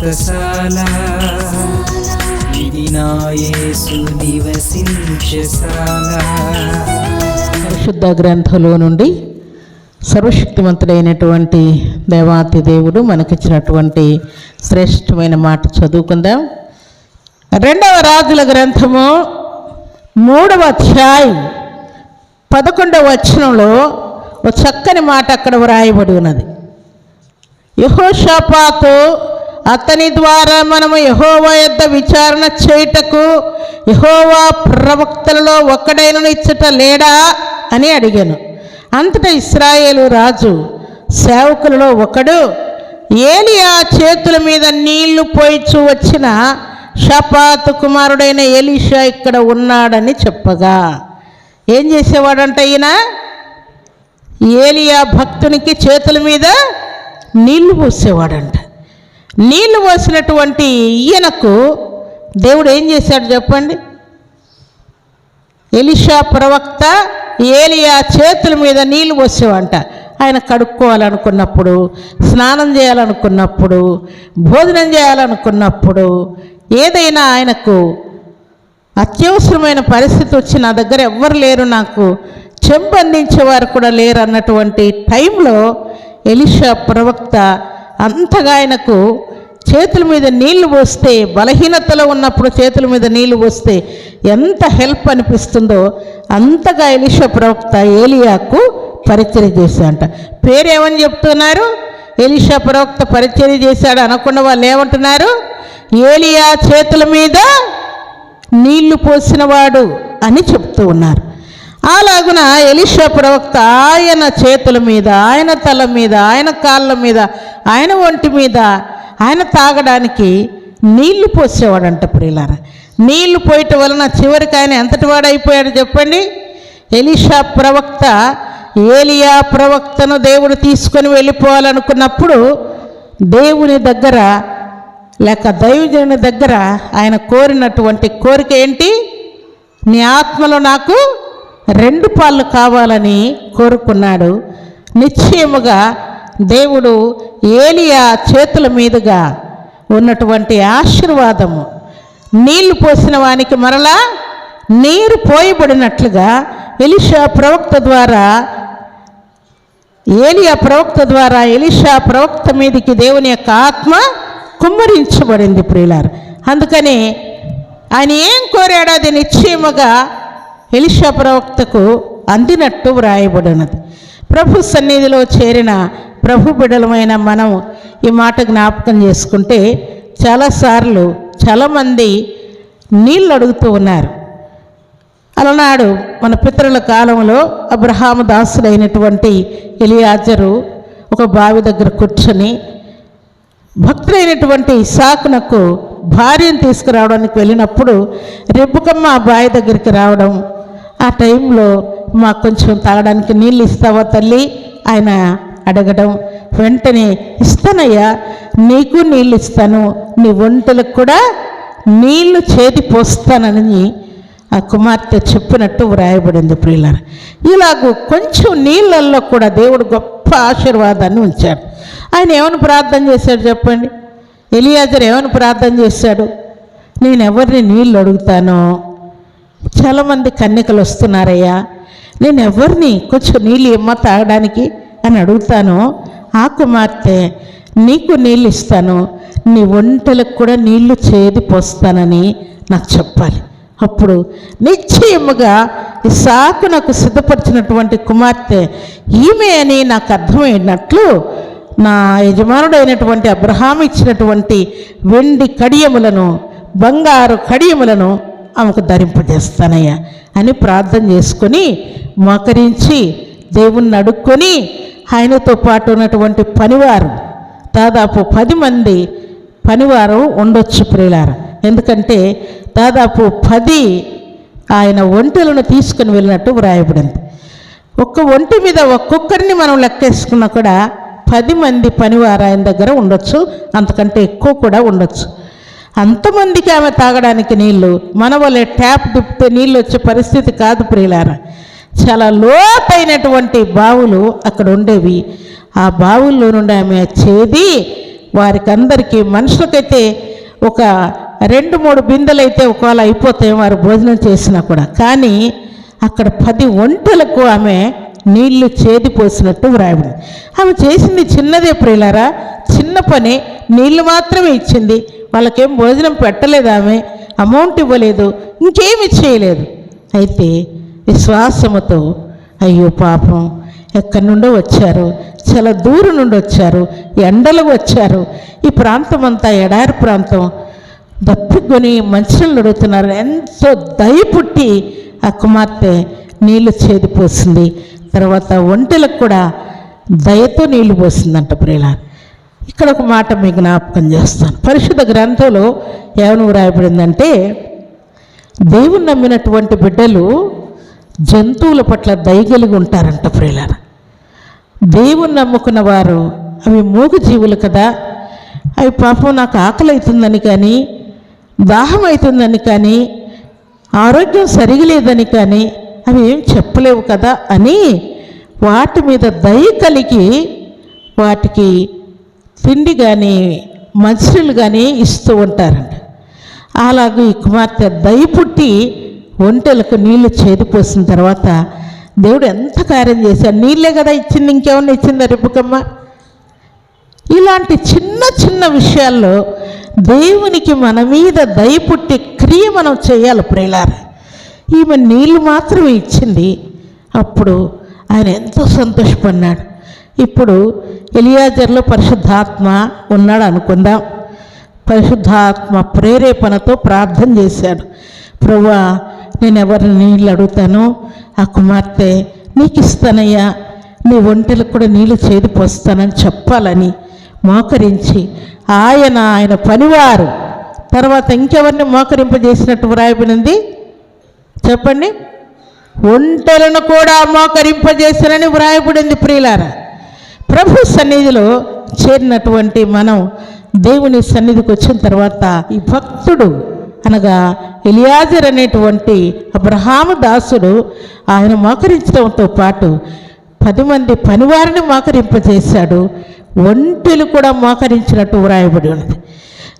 వ్రతశాల ఇది నా యేసు నివసించశాల పరిశుద్ధ గ్రంథంలో నుండి సర్వశక్తివంతుడైనటువంటి దేవాతి దేవుడు మనకిచ్చినటువంటి శ్రేష్టమైన మాట చదువుకుందాం. రెండవ రాజుల గ్రంథము మూడవ అధ్యాయం పదకొండవ వచనంలో ఒక చక్కని మాట అక్కడ వ్రాయబడి ఉన్నది. యహోషాపాతో అతని ద్వారా మనము యహోవా యొద్ద విచారణ చేయుటకు యహోవా ప్రవక్తలలో ఒక్కడైన ఇచ్చట లేడా అని అడిగాను. అంతటా ఇస్రాయేలు రాజు సేవకులలో ఒకడు ఏలియా చేతుల మీద నీళ్ళు పోయిచు వచ్చిన షపాత్ కుమారుడైన ఎలీషా ఇక్కడ ఉన్నాడని చెప్పగా. ఏం చేసేవాడంట ఈయన? ఏలియా భక్తునికి చేతుల మీద నీళ్ళు పోసేవాడంట. నీళ్ళు పోసినటువంటి ఈయనకు దేవుడు ఏం చేశాడు చెప్పండి? ఎలిషా ప్రవక్త ఏలియా చేతుల మీద నీళ్ళు పోసేవంట ఆయన కడుక్కోవాలనుకున్నప్పుడు స్నానం చేయాలనుకున్నప్పుడు భోజనం చేయాలనుకున్నప్పుడు ఏదైనా ఆయనకు అత్యవసరమైన పరిస్థితి వచ్చి నా దగ్గర ఎవ్వరు లేరు నాకు చెంబందించేవారు కూడా లేరు అన్నటువంటి టైంలో ఎలిషా ప్రవక్త అంతగా ఆయనకు చేతుల మీద నీళ్ళు పోస్తే బలహీనతలో ఉన్నప్పుడు చేతుల మీద నీళ్ళు పోస్తే ఎంత హెల్ప్ అనిపిస్తుందో అంతగా ఎలిషా ప్రవక్త ఏలియాకు పరిచయం చేశాడంట. పేరేమని చెప్తున్నారు? ఎలిషా ప్రవక్త పరిచయం చేశాడు అనకుండా వాళ్ళు ఏమంటున్నారు? ఏలియా చేతుల మీద నీళ్ళు పోసినవాడు అని చెప్తూ ఉన్నారు. అలాగున ఎలిషా ప్రవక్త ఆయన చేతుల మీద ఆయన తల మీద ఆయన కాళ్ళ మీద ఆయన ఒంటి మీద ఆయన తాగడానికి నీళ్ళు పోసేవాడంట ప్రియులార. నీళ్ళు పోయటం వలన చివరికి ఆయన ఎంతటి వాడైపోయాడు చెప్పండి? ఎలిషా ప్రవక్త ఏలియా ప్రవక్తను దేవుడు తీసుకొని వెళ్ళిపోవాలనుకున్నప్పుడు దేవుని దగ్గర లేక దైవజనుని దగ్గర ఆయన కోరినటువంటి కోరిక ఏంటి? నీ ఆత్మలో నాకు రెండు పాళ్ళు కావాలని కోరుకున్నాడు. నిశ్చయముగా దేవుడు ఏలియా చేతుల మీదుగా ఉన్నటువంటి ఆశీర్వాదము. నీళ్ళు పోసిన వానికి మరలా నీరు పోయబడినట్లుగా ఎలిషా ప్రవక్త ద్వారా ఏలియా ప్రవక్త ద్వారా ఎలిషా ప్రవక్త మీదకి దేవుని యొక్క ఆత్మ కుమ్మరించబడింది ప్రియులారు. అందుకని ఆయన ఏం కోరాడో అది నిశ్చయముగా ఎలిషా ప్రవక్తకు అందినట్టు వ్రాయబడినది. ప్రభు సన్నిధిలో చేరిన ప్రభు బిడలమైన మనం ఈ మాట జ్ఞాపకం చేసుకుంటే చాలాసార్లు చాలామంది నీళ్ళు అడుగుతూ ఉన్నారు. అలనాడు మన పితరుల కాలంలో అబ్రహాము దాసుడైనటువంటి ఎలియాజరు ఒక బావి దగ్గర కూర్చొని భక్తుడైనటువంటి ఇసాకునకు భార్యను తీసుకురావడానికి వెళ్ళినప్పుడు రెబ్బుకమ్మ ఆ బావి దగ్గరికి రావడం ఆ టైంలో మాకు కొంచెం తాగడానికి నీళ్ళు ఇస్తావా తల్లి? ఆయన అడగడం. వెంటనే ఇస్తానయ్యా నీకు నీళ్ళు ఇస్తాను. నీ ఒంటలకు కూడా నీళ్ళు చేతి పోస్తానని ఆ కుమార్తె చెప్పినట్టు వ్రాయబడింది ప్రియులారు. ఇలాగూ కొంచెం నీళ్ళల్లో కూడా దేవుడు గొప్ప ఆశీర్వాదాన్ని ఉంచాడు. ఆయన ఏమని ప్రార్థన చేశాడు చెప్పండి? ఎలియాజర్ ఏమని ప్రార్థన చేశాడు? నేను ఎవరిని నీళ్ళు అడుగుతానో? చాలామంది కన్యకలు వస్తున్నారయ్యా. నేను ఎవరిని కొంచెం నీళ్ళు ఇమ్మ తాగడానికి అని అడుగుతాను ఆ కుమార్తె నీకు నీళ్ళు ఇస్తాను. నీ ఒంటలకు కూడా నీళ్ళు చేది పోస్తానని నాకు చెప్పాలి. అప్పుడు నిశ్చయముగా సాకు నాకు సిద్ధపరిచినటువంటి కుమార్తె ఈమె అని నాకు అర్థమైనట్లు నా యజమానుడైనటువంటి అబ్రహాం ఇచ్చినటువంటి వెండి కడియములను బంగారు కడియములను ఆమెకు ధరింపజేస్తానయ్యా అని ప్రార్థన చేసుకొని మోకరించి దేవుణ్ణి అడుక్కొని ఆయనతో పాటు ఉన్నటువంటి పనివారు దాదాపు పది మంది పనివారు ఉండొచ్చు ప్రియులార. ఎందుకంటే దాదాపు పది ఆయన ఒంటెలను తీసుకుని వెళ్ళినట్టు వ్రాయబడింది. ఒక్క ఒంటి మీద ఒక్కొక్కరిని మనం లెక్కేసుకున్నా కూడా పది మంది పనివారు ఆయన దగ్గర ఉండొచ్చు అంతకంటే ఎక్కువ కూడా ఉండొచ్చు. అంతమందికి ఆమె తాగడానికి నీళ్ళు మన వల్లే ట్యాప్ తిప్పితే నీళ్ళు వచ్చే పరిస్థితి కాదు ప్రియులారా. చాలా లోతైనటువంటి బావులు అక్కడ ఉండేవి. ఆ బావుల్లో నుండి ఆమె చేది వారికి అందరికీ మనుషులకైతే ఒక రెండు మూడు బిందెలు అయితే ఒకవేళ అయిపోతాయి వారు భోజనం చేసినా కూడా. కానీ అక్కడ పది ఒంటలకు ఆమె నీళ్ళు చేది పోసినట్టు వ్రాయబడింది. ఆమె చేసింది చిన్నదే ప్రియులారా. చిన్న పని నీళ్ళు మాత్రమే ఇచ్చింది. వాళ్ళకేం భోజనం పెట్టలేదు ఆమె అమౌంట్ ఇవ్వలేదు ఇంకేమి చేయలేదు. అయితే విశ్వాసముతో అయ్యో పాపం ఎక్కడి నుండో వచ్చారు చాలా దూరం నుండి వచ్చారు ఎండలు వచ్చారు ఈ ప్రాంతం అంతా ఎడారి ప్రాంతం దప్పికొని మంచినీళ్ళు నడుగుతున్నారు ఎంతో దయ పుట్టి ఆ కుమార్తె నీళ్ళు చేది పోసింది తర్వాత ఒంటెలకు కూడా దయతో నీళ్ళు పోసిందంట ప్రియుల ఇక్కడ ఒక మాట మీ జ్ఞాపకం చేస్తాను. పరిశుద్ధ గ్రంథంలో ఏమని వ్రాయబడిందంటే దేవుని నమ్మినటువంటి బిడ్డలు జంతువుల పట్ల దయగలిగి ఉంటారంట ప్రియులారా. దేవుని నమ్ముకున్న వారు అవి మూగు జీవులు కదా. అవి పాపం నాకు ఆకలి అవుతుందని కానీ దాహం అవుతుందని కానీ ఆరోగ్యం సరిగలేదని కానీ అవి ఏం చెప్పలేవు కదా అని వాటి మీద దయ కలిగి వాటికి తిండి కానీ మంచినీళ్ళు కానీ ఇస్తూ ఉంటారంట. అలాగే ఈ కుమార్తె దయ పుట్టి ఒంటెలకు నీళ్ళు చేదిపోసిన తర్వాత దేవుడు ఎంత కార్యం చేశాడు? నీళ్ళే కదా ఇచ్చింది ఇంకేమన్నా ఇచ్చిందా రిపుకమ్మ? ఇలాంటి చిన్న చిన్న విషయాల్లో దేవునికి మన మీద దయ పుట్టి క్రియ మనం చేయాలి ప్రియులార. ఈమె నీళ్ళు మాత్రమే ఇచ్చింది. అప్పుడు ఆయన ఎంతో సంతోషపడినాడు ఇప్పుడు ఎలియాజర్లో పరిశుద్ధాత్మ ఉన్నాడు అనుకుందాం. పరిశుద్ధాత్మ ప్రేరేపణతో ప్రార్థన చేశాడు. ప్రభువా నేను ఎవరిని నీళ్ళు అడుగుతాను ఆ కుమార్తె నీకు ఇస్తానయ్యా నీ ఒంటెలకు కూడా నీళ్ళు చేది పోస్తానని చెప్పాలని మోకరించి ఆయన ఆయన పనివారు. తర్వాత ఇంకెవరిని మోకరింపజేసినట్టు వ్రాయబడింది? చెప్పండి. ఒంటెలను కూడా మోకరింపజేసినని వ్రాయబడింది ప్రియులారా. ప్రభు సన్నిధిలో చేరినటువంటి మనం దేవుని సన్నిధికి వచ్చిన తర్వాత ఈ భక్తుడు అనగా ఎలియాజర్ అనేటువంటి అబ్రహాము దాసుడు ఆయన మోకరించడంతో పాటు పది మంది పనివారిని మోకరింపజేశాడు. ఒంటెలు కూడా మోకరించినట్టు వ్రాయబడి ఉన్నది.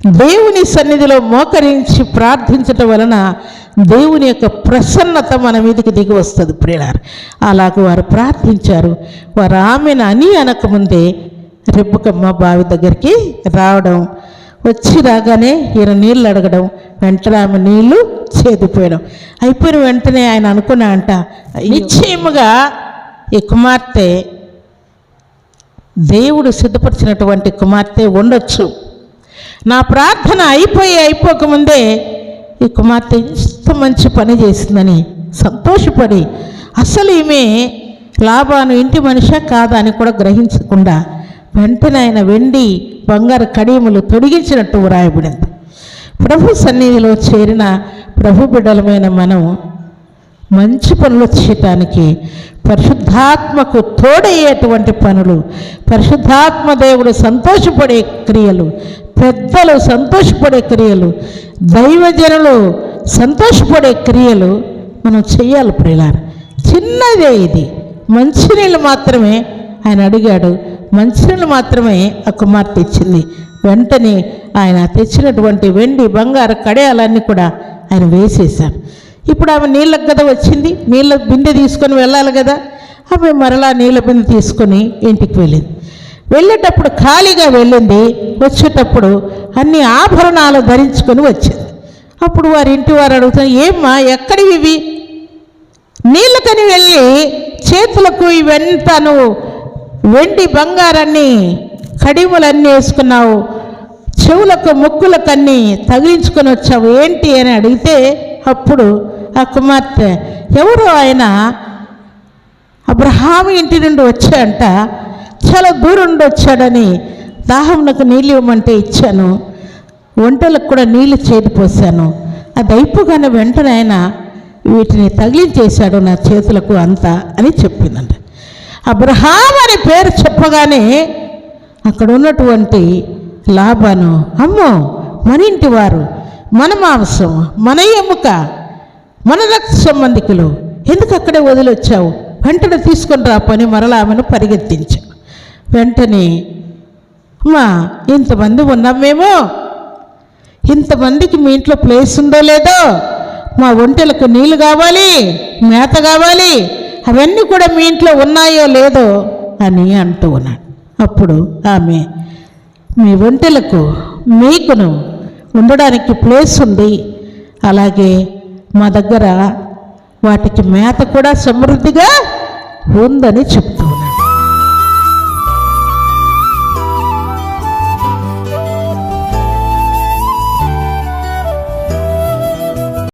దేవుని సన్నిధిలో మోకరించి ప్రార్థించటం వలన దేవుని యొక్క ప్రసన్నత మన మీదకి దిగి వస్తుంది ప్రియులారు. అలాగ వారు ప్రార్థించారు. వారు ఆమెను అని అనకముందే రెబ్బకమ్మ బావి దగ్గరికి రావడం. వచ్చి రాగానే ఈయన నీళ్ళు అడగడం. వెంటనే ఆమె నీళ్ళు చేదిపోయడం అయిపోయిన వెంటనే ఆయన అనుకున్నా అంట నిశ్చయముగా ఈ కుమార్తె దేవుడు సిద్ధపరిచినటువంటి కుమార్తె ఉండొచ్చు. నా ప్రార్థన అయిపోయి అయిపోకముందే ఈ కుమార్తె ఇంత మంచి పని చేసిందని సంతోషపడి అసలు ఈమె లాభాను ఇంటి మనిషా కాదా? అని కూడా గ్రహించకుండా వెంటనే ఆయన వెండి బంగారు కడియములు తొడిగించినట్టు వ్రాయబడింది. ప్రభు సన్నిధిలో చేరిన ప్రభు బిడ్డలమైన మనం మంచి పనులు చేయటానికి పరిశుద్ధాత్మకు తోడయ్యేటువంటి పనులు పరిశుద్ధాత్మ దేవుడు సంతోషపడే క్రియలు పెద్దలు సంతోషపడే క్రియలు దైవజనులు సంతోషపడే క్రియలు మనం చేయాలి ప్రియులారా. చిన్నదే ఇది. మంచినీళ్ళు మాత్రమే ఆయన అడిగాడు. మంచినీళ్ళు మాత్రమే ఆ కుమార్తె ఇచ్చింది. వెంటనే ఆయన తెచ్చినటువంటి వెండి బంగారు కడయాలన్నీ కూడా ఆయన వేసేశారు. ఇప్పుడు ఆమె నీళ్ళకు కదా వచ్చింది? నీళ్ళ బిందె తీసుకొని వెళ్ళాలి కదా ఆమె మరలా నీళ్ళ బిందె తీసుకొని ఇంటికి వెళ్ళింది. వెళ్ళేటప్పుడు ఖాళీగా వెళ్ళింది వచ్చేటప్పుడు అన్ని ఆభరణాలు ధరించుకొని వచ్చింది. అప్పుడు వారి ఇంటి వారు అడుగుతారు ఏమ్మా ఎక్కడివి ఇవి? నీళ్ళకని వెళ్ళి చేతులకు ఇవంతా నువ్వు వెండి బంగారాన్ని కడిములన్నీ వేసుకున్నావు చెవులకు ముక్కులకన్నీ తగిలించుకొని వచ్చావు ఏంటి అని అడిగితే అప్పుడు ఆ కుమార్తె ఎవరు ఆయన అబ్రహాం ఇంటి నుండి వచ్చాయంట చాలా దూరం నుండి వచ్చాడని దాహంనకు నీళ్ళు ఇవ్వమంటే ఇచ్చాను. వంటలకు కూడా నీళ్ళు చేరిపోసాను అది అయిపోగానే వెంటనే ఆయన వీటిని తగిలించేశాడు నా చేతులకు అంతా అని చెప్పిందంట. అబ్రహాం అనే పేరు చెప్పగానే అక్కడ ఉన్నటువంటి లాభాను అమ్మో మన ఇంటి వారు మన మాంసం మన ఎముక మన రక్త సంబంధికులు ఎందుకు అక్కడే వదిలొచ్చావు? వెంటనే తీసుకొని రా పని మరలా ఆమెను పరిగెత్తించు. వెంటనే అమ్మా ఇంతమంది ఉన్నాం మేము. ఇంతమందికి మీ ఇంట్లో ప్లేస్ ఉందో లేదో మా ఒంటెలకు నీళ్ళు కావాలి మేత కావాలి అవన్నీ కూడా మీ ఇంట్లో ఉన్నాయో లేదో అని అంటూ ఉన్నాడు. అప్పుడు ఆమె మీ ఒంటెలకు మీకును ఉండడానికి ప్లేస్ ఉంది. అలాగే మా దగ్గర వాటికి మేత కూడా సమృద్ధిగా ఉందని చెప్తూ